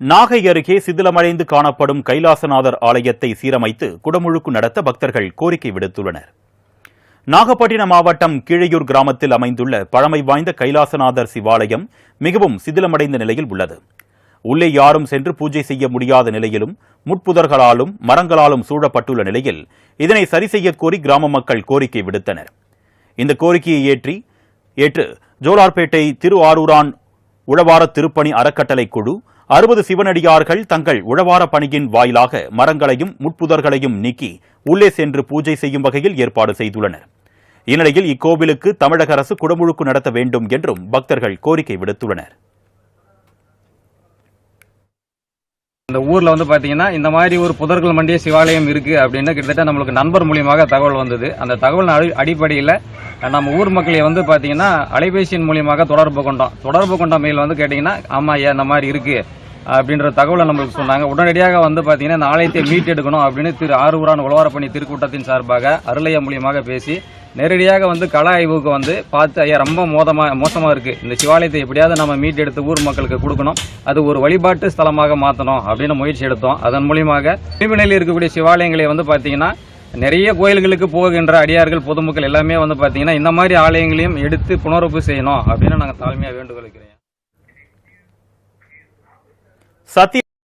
நாகை அருகே சிதிலமடைந்து காணப்படும் கைலாசநாதர் ஆலயத்தை சீரமைத்து குடமுழுக்கு நடத்த பக்தர்கள் கோரிக்கை விடுத்துள்ளனர். நாகப்பட்டினம் மாவட்டம் கீழையூர் கிராமத்தில் அமைந்துள்ள பழமை வாய்ந்த கைலாசநாதர் சிவாலயம் மிகவும் சிதிலமடைந்த நிலையில் உள்ளது. உள்ளே யாரும் சென்று பூஜை செய்ய முடியாத நிலையிலும் முட்புதர்களாலும் மரங்களாலும் சூழப்பட்டுள்ள நிலையில் இதனை சரி செய்யக்கோரி கிராம மக்கள் கோரிக்கை விடுத்தனர். இந்த கோரிக்கையை ஏற்றி ஏற்று ஜோலார்பேட்டை திரு ஆரூரான் உழவார திருப்பணி அறக்கட்டளை குழு அறுபது சிவனடியார்கள் தங்கள் உழவார பணியின் வாயிலாக மரங்களையும் முட்புதர்களையும் நீக்கி உள்ளே சென்று பூஜை செய்யும் வகையில் ஏற்பாடு செய்துள்ளனர். இந்நிலையில் இக்கோவிலுக்கு தமிழக அரசு குடமுழுக்கு நடத்த வேண்டும் என்றும் பக்தர்கள் கோரிக்கை விடுத்துள்ளனர். இந்த ஊர்ல வந்து பாத்தீங்கன்னா இந்த மாதிரி ஒரு புதர்கள் மண்டிய சிவாலயம் இருக்கு அப்படின்னு கிட்டத்தட்ட நம்மளுக்கு நண்பர் மூலியமாக தகவல் வந்தது. அந்த தகவல் அடி- அடிப்படையில நம்ம ஊர் மக்களை வந்து பாத்தீங்கன்னா அலைபேசியின் மூலியமாக தொடர்பு கொண்டோம். தொடர்பு கொண்ட மெயில் வந்து கேட்டீங்கன்னா ஆமா ஏன் இந்த மாதிரி இருக்கு. அப்படின்ற தகவலை நம்மளுக்கு சொன்னாங்க. உடனடியாக வந்து பார்த்தீங்கன்னா இந்த ஆலயத்தை மீட்டெடுக்கணும் அப்படின்னு திரு ஆரூரான் உழவாரப்பணி திருக்கூட்டத்தின் சார்பாக அருளையா மூலியமாக பேசி நேரடியாக வந்து கள ஆய்வுக்கு வந்து பார்த்து ஐயா ரொம்ப மோதமாக மோசமாக இருக்குது இந்த சிவாலயத்தை எப்படியாவது நம்ம மீட்டெடுத்து ஊர் மக்களுக்கு கொடுக்கணும். அது ஒரு வழிபாட்டு ஸ்தலமாக மாற்றணும் அப்படின்னு முயற்சி எடுத்தோம். அதன் மூலியமாக நிலையில் இருக்கக்கூடிய சிவாலயங்களை வந்து பார்த்தீங்கன்னா நிறைய கோயில்களுக்கு போகின்ற அடியார்கள் பொதுமக்கள் எல்லாமே வந்து பார்த்தீங்கன்னா இந்த மாதிரி ஆலயங்களையும் எடுத்து புனரப்பு செய்யணும் அப்படின்னு நாங்கள் தாழ்மையாக வேண்டுகொள்கிறேன் ساتھی